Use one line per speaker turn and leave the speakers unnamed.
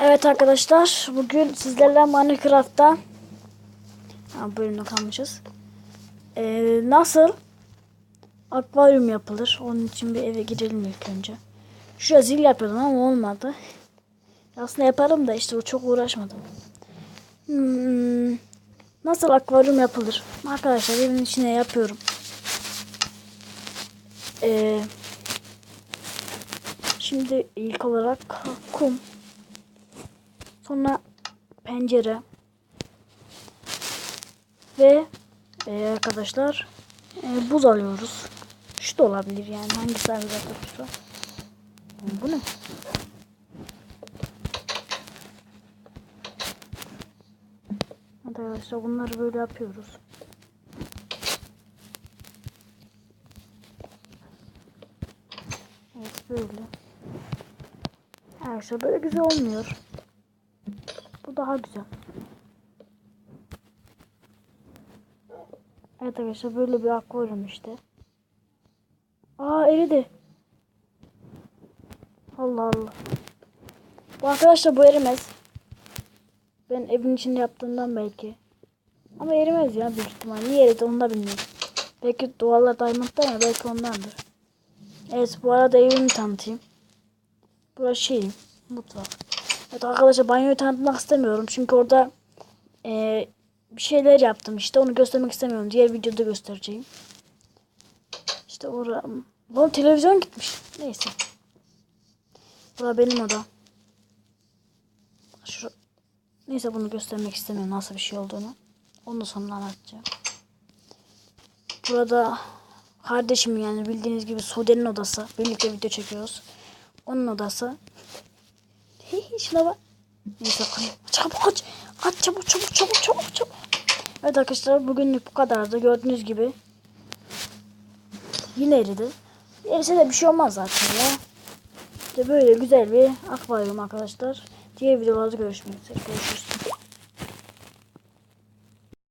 Evet arkadaşlar bugün sizlerle Minecraft'ta ha, bölümde kalmışız. Ee, nasıl akvaryum yapılır? Onun için bir eve girelim ilk önce. Şuraya zil yapıyordum ama olmadı. Aslında yaparım da işte çok uğraşmadım. Hmm, nasıl akvaryum yapılır? Arkadaşlar evin içine yapıyorum. Ee, şimdi ilk olarak kum. Sonra pencere. Ve e, arkadaşlar e, buz alıyoruz. Şu da olabilir yani. Hangisi arkadaşlar? Bu ne? Arkadaşlar bunları böyle yapıyoruz. Evet böyle. Arkadaşlar böyle güzel olmuyor. Bu daha güzel. Evet arkadaşlar böyle bir akvaryum işte. Aa eridi. Allah Allah. Bu arkadaşlar bu erimez. Ben evin içinde yaptığımdan belki. Ama erimez ya büyük ihtimal. Niye eridi onu da bilmiyorum. Belki duvarlar diamond'da ya belki ondandır. Evet bu arada evimi tanıtayım. Burası şey mutfak. Evet arkadaşlar banyoyu tanıtmak istemiyorum. Çünkü orada e, bir şeyler yaptım işte. Onu göstermek istemiyorum. Diğer videoda göstereceğim. İşte orada... Lan televizyon gitmiş. Neyse. Bura benim oda. Şu... Neyse bunu göstermek istemiyorum. Nasıl bir şey olduğunu. Onu da sonra anlatacağım. Burada kardeşim yani bildiğiniz gibi Sude'nin odası. Birlikte video çekiyoruz. Onun odası. Hey, şuna bak. Neyse. Çabuk aç. Aç çabuk çabuk çabuk çabuk çabuk. Evet arkadaşlar bugünlük bu kadardı. Gördüğünüz gibi. Yine eridi. Erise de bir şey olmaz zaten ya. İşte böyle güzel bir akvaryum arkadaşlar. Diğer videolarda görüşmek üzere. Görüşürüz.